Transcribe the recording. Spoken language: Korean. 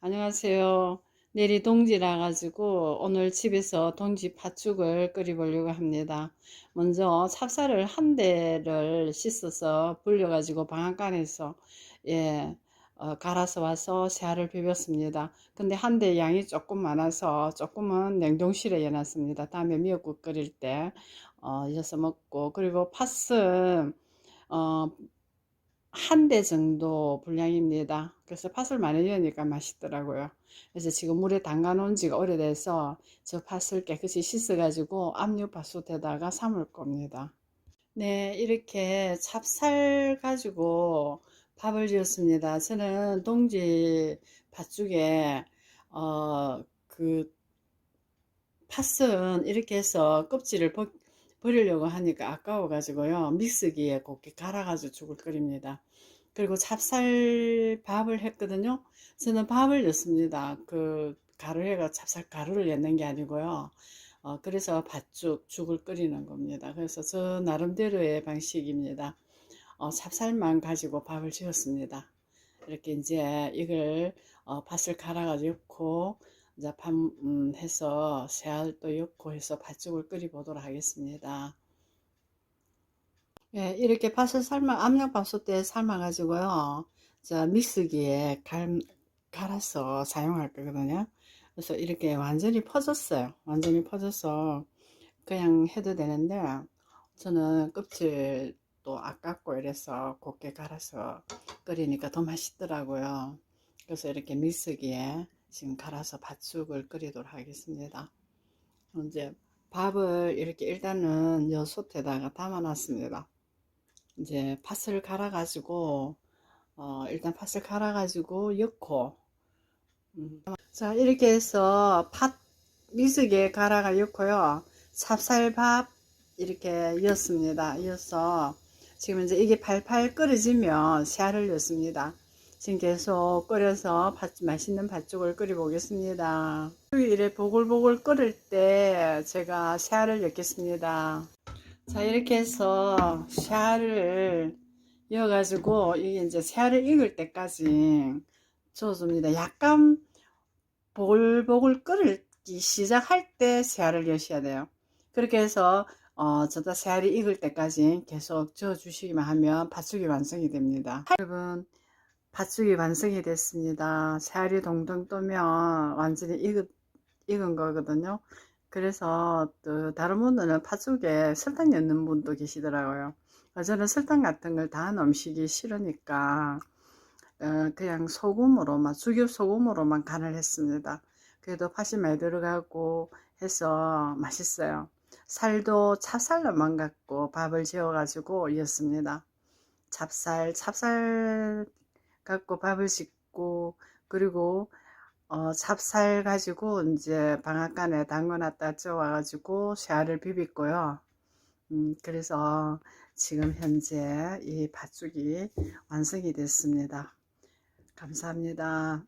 안녕하세요. 내일이 동지라 가지고 오늘 집에서 동지 팥죽을 끓여보려고 합니다. 먼저 찹쌀을 한 대를 씻어서 불려 가지고 방앗간에서 예, 어, 갈아서 와서 새알을 비볐습니다. 근데 한 대 양이 조금 많아서 조금은 냉동실에 해놨습니다. 다음에 미역국 끓일 때 어, 이어서 먹고 그리고 팥은 어, 한 대 정도 분량입니다. 그래서 팥을 많이 넣으니까 맛있더라고요. 그래서 지금 물에 담가 놓은 지가 오래돼서 저 팥을 깨끗이 씻어가지고 압력밥솥에다가 삶을 겁니다. 네, 이렇게 찹쌀 가지고 밥을 지었습니다. 저는 동지 팥죽에 어, 그 팥은 이렇게 해서 껍질을 벗, 버리려고 하니까 아까워가지고요. 믹스기에 곱게 갈아가지고 죽을 끓입니다. 그리고 찹쌀 밥을 했거든요. 저는 밥을 넣습니다. 그 가루에가 찹쌀 가루를 넣는 게 아니고요. 어, 그래서 팥죽, 죽을 끓이는 겁니다. 그래서 저 나름대로의 방식입니다. 어, 찹쌀만 가지고 밥을 지었습니다. 이렇게 이제 이걸 어, 팥을 갈아가지고 넣고 이제 밥 음, 해서 새알도 넣고 해서 팥죽을 끓여 보도록 하겠습니다. 예, 이렇게 팥을 삶아 압력밥솥에 삶아 가지고요. 자 믹스기에 갈, 갈아서 사용할 거거든요. 그래서 이렇게 완전히 퍼졌어요. 완전히 퍼져서 그냥 해도 되는데 저는 껍질도 아깝고 이래서 곱게 갈아서 끓이니까 더 맛있더라고요. 그래서 이렇게 믹스기에 지금 갈아서 팥죽을 끓이도록 하겠습니다. 이제 밥을 이렇게 일단은 여솥에다가 담아 놨습니다. 이제 팥을 갈아 가지고 어, 일단 팥을 갈아 가지고 넣고 음. 자 이렇게 해서 팥 미숙에 갈아가 넣고요 찹쌀밥 이렇게 넣었습니다 넣어서 지금 이제 이게 팔팔 끓여지면 새알을 넣습니다 지금 계속 끓여서 팥, 맛있는 팥죽을 끓여 보겠습니다 이래 보글보글 끓을 때 제가 새알을 넣겠습니다 자 이렇게 해서 새알을 이어가지고 이게 이제 새알을 익을 때까지 저어줍니다. 약간 보글보글 끓기 시작할 때 새알을 여셔야 돼요. 그렇게 해서 어, 저다 새알이 익을 때까지 계속 저어주시기만 하면 팥죽이 완성이 됩니다. 여러분 팥죽이 완성이 됐습니다. 새알이 동동 뜨면 완전히 익은, 익은 거거든요. 그래서 또 다른 분들은 팥죽에 설탕 넣는 분도 계시더라고요. 저는 설탕 같은 걸 다한 음식이 싫으니까 어, 그냥 소금으로만 죽엽 소금으로만 간을 했습니다. 그래도 팥이 많이 들어가고 해서 맛있어요. 살도 찹쌀로만 갖고 밥을 지어가지고 이었습니다. 찹쌀, 찹쌀 갖고 밥을 짓고 그리고 어, 찹쌀 가지고 이제 방앗간에 담궈놨다 쪄와가지고 새알을 비볐고요. 음, 그래서 지금 현재 이 팥죽이 완성이 됐습니다. 감사합니다.